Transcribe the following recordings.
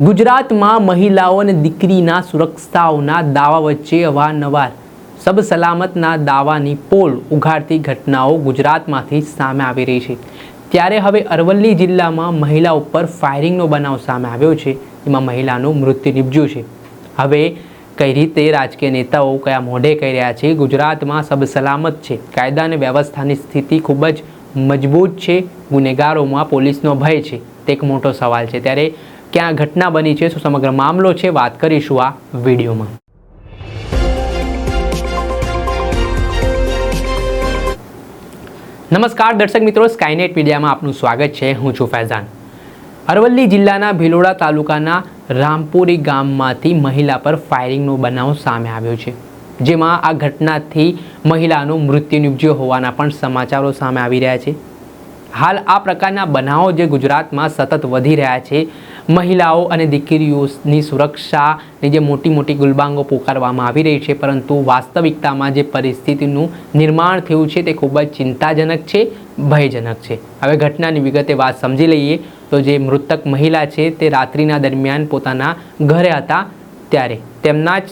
ગુજરાતમાં મહિલાઓ અને દીકરીના સુરક્ષાઓના દાવા વચ્ચે અવારનવાર સબ સલામતના દાવાની પોલ ઉઘાડતી ઘટનાઓ ગુજરાતમાંથી સામે આવી રહી છે. ત્યારે હવે અરવલ્લી જિલ્લામાં મહિલા ઉપર ફાયરિંગનો બનાવ સામે આવ્યો છે. એમાં મહિલાનું મૃત્યુ નિપજ્યું છે. હવે કઈ રીતે રાજકીય નેતાઓ કયા મોઢે કહી રહ્યા છે? ગુજરાતમાં સબ સલામત છે. કાયદા અને વ્યવસ્થાની સ્થિતિ ખૂબ જ મજબૂત છે. ગુનેગારોમાં પોલીસનો ભય છે. તે એક મોટો સવાલ છે. ત્યારે ક્યાં ઘટના બની છે, શું સમગ્ર મામલો છે, વાત કરીશું આ વિડીયોમાં. નમસ્કાર દર્શક મિત્રો સ્કાયનેટ મીડિયામાં આપનું સ્વાગત છે, હું છું ફૈઝાન. અરવલ્લી જિલ્લાના ભિલોડા તાલુકાના રામપુરી ગામમાંથી મહિલા પર ફાયરિંગનો બનાવ સામે આવ્યો છે, જેમાં આ ઘટનાથી મહિલાનું મૃત્યુ નિપજ્યું હોવાના પણ સમાચારો સામે આવી રહ્યા છે. હાલ આ પ્રકારના બનાવો જે ગુજરાતમાં સતત વધી રહ્યા છે મહિલાઓ અને દીકરીઓની સુરક્ષાની જે મોટી મોટી ગુલબાંગો પોકારવામાં આવી રહી છે, પરંતુ વાસ્તવિકતામાં જે પરિસ્થિતિનું નિર્માણ થયું છે તે ખૂબ જ ચિંતાજનક છે, ભયજનક છે. હવે ઘટનાની વિગતે વાત સમજી લઈએ તો જે મૃતક મહિલા છે તે રાત્રિના દરમિયાન પોતાના ઘરે હતા ત્યારે. તેમના જ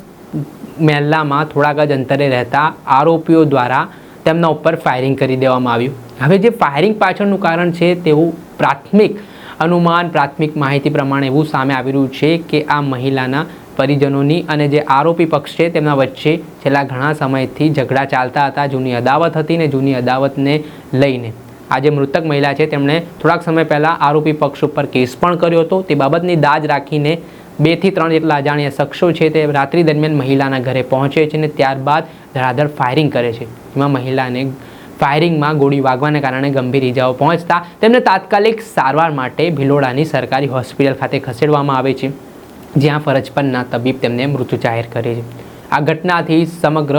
મહેલામાં થોડાક જ અંતરે રહેતા આરોપીઓ દ્વારા તેમના ઉપર ફાયરિંગ કરી દેવામાં આવ્યું. હવે જે ફાયરિંગ પાછળનું કારણ છે તેવું પ્રાથમિક અનુમાન પ્રાથમિક માહિતી પ્રમાણે એવું સામે આવી રહ્યું છે કે આ મહિલાના પરિજનોની અને જે આરોપી પક્ષ છે તેમના વચ્ચે છેલ્લા ઘણા સમયથી ઝઘડા ચાલતા હતા. જૂની અદાવત હતી ને જૂની અદાવતને લઈને. આ જે મૃતક મહિલા છે, તેમણે થોડાક સમય પહેલાં આરોપી પક્ષ ઉપર કેસ પણ કર્યો હતો. તે બાબતની દાજ રાખીને બેથી ત્રણ જેટલા અજાણ્યા શખ્સો છે તે રાત્રિ દરમિયાન મહિલાના ઘરે પહોંચે છે અને ત્યારબાદ ધડાધડ ફાયરિંગ કરે છે. એમાં મહિલાને ફાયરિંગમાં ગોળી વાગવાને કારણે ગંભીર ઇજાઓ પહોંચતા તેમને તાત્કાલિક સારવાર માટે ભિલોડાની સરકારી હોસ્પિટલ ખાતે ખસેડવામાં આવે છે, જ્યાં ફરજ પરના તબીબ તેમને મૃત્યુ જાહેર કરે છે. આ ઘટનાથી સમગ્ર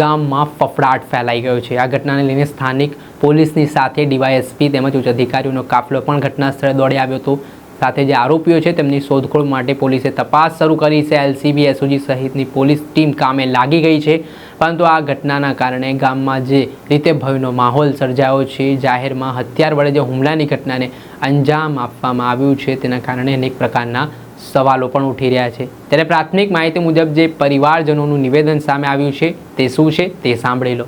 ગામમાં ફફડાટ ફેલાઈ ગયો છે. આ ઘટનાને લઈને સ્થાનિક પોલીસની સાથે ડીવાયએસપી તેમજ ઉચ્ચ અધિકારીઓનો કાફલો પણ ઘટના સ્થળે દોડી આવ્યો હતો. સાથે જે આરોપીઓ છે, તેમની શોધખોળ માટે પોલીસે તપાસ શરૂ કરી છે. એલસીબી, એસઓજી સહિતની પોલીસ ટીમ કામે લાગી ગઈ છે. પરંતુ આ ઘટનાના કારણે ગામમાં જે રીતે ભયનો માહોલ સર્જાયો છે, જાહેરમાં હથિયાર વડે જે હુમલાની ઘટનાને અંજામ આપવામાં આવ્યું છે, તેના કારણે અનેક પ્રકારના સવાલો પણ ઉઠી રહ્યા છે. ત્યારે પ્રાથમિક માહિતી મુજબ જે પરિવારજનોનું નિવેદન સામે આવ્યું છે, તે શું છે, તે સાંભળી લો.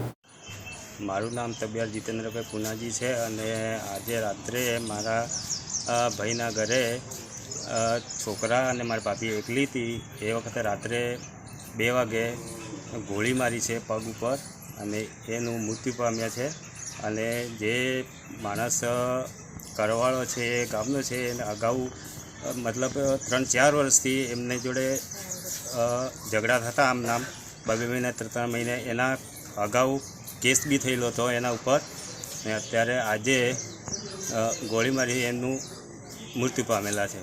મારું નામ તબિયાર જીતેન્દ્રભાઈ પુનાજી છે અને આજે રાત્રે મારા ભાઈના ઘરે છોકરા અને મારી ભાભી એકલી હતી. એ વખતે રાત્રે બે વાગે ગોળી મારી છે પગ ઉપર અને એનું મૃત્યુ પામ્યા છે. અને જે માણસ કરવાળો છે, એ ગામનો છે, એને અગાઉ મતલબ ત્રણ ચાર વર્ષથી એમને જોડે ઝઘડા થતા આમ નામ. બે મહિને ત્રણ મહિને એના અગાઉ કેસ બી થયેલો હતો એના ઉપર. ને અત્યારે આજે ગોળી મારી એમનું મૃત્યુ પામેલા છે.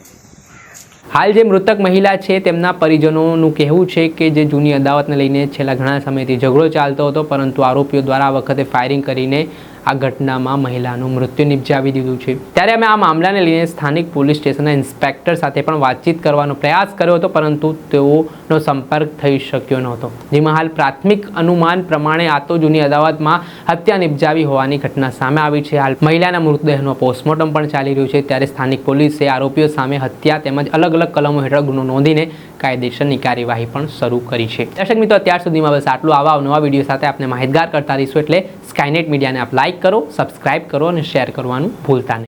હાલ જે મૃતક મહિલા છે, તેમના પરિજનોનું કહેવું છે કે જે જૂની અદાવતને લઈને છેલ્લા ઘણા સમયથી ઝઘડો ચાલતો હતો, પરંતુ આરોપીઓ દ્વારા આ વખતે ફાયરિંગ કરીને આ ઘટનામાં મહિલાનું મૃત્યુ નિપજાવી દીધું છે. ત્યારે અમે આ મામલાને લઈને સ્થાનિક પોલીસ સ્ટેશનના ઇન્સ્પેક્ટર સાથે પણ વાતચીત કરવાનો પ્રયાસ કર્યો હતો, પરંતુ તેઓનો સંપર્ક થઈ શક્યો નહોતો. જેમાં હાલ પ્રાથમિક અનુમાન પ્રમાણે આ તો જૂની અદાવતમાં હત્યા નિપજાવી હોવાની ઘટના સામે આવી છે. હાલ મહિલાના મૃતદેહનો પોસ્ટમોર્ટમ પણ ચાલી રહ્યું છે. ત્યારે સ્થાનિક પોલીસે આરોપીઓ સામે હત્યા તેમજ અલગ અલગ કલમો હેઠળ ગુનો નોંધીને કાયદેસરની કાર્યવાહી પણ શરૂ કરી છે. દર્શક મિત્રો, અત્યાર સુધીમાં બસ આટલું. આવા નવા વીડિયો સાથે આપણે માહિતગાર કરતા રહીશું એટલે સ્કાયનેટ મીડિયાને આપ લાઇક કરો સબસ્ક્રાઇબ કરો અને શેર કરવાનું ભૂલતા નહીં.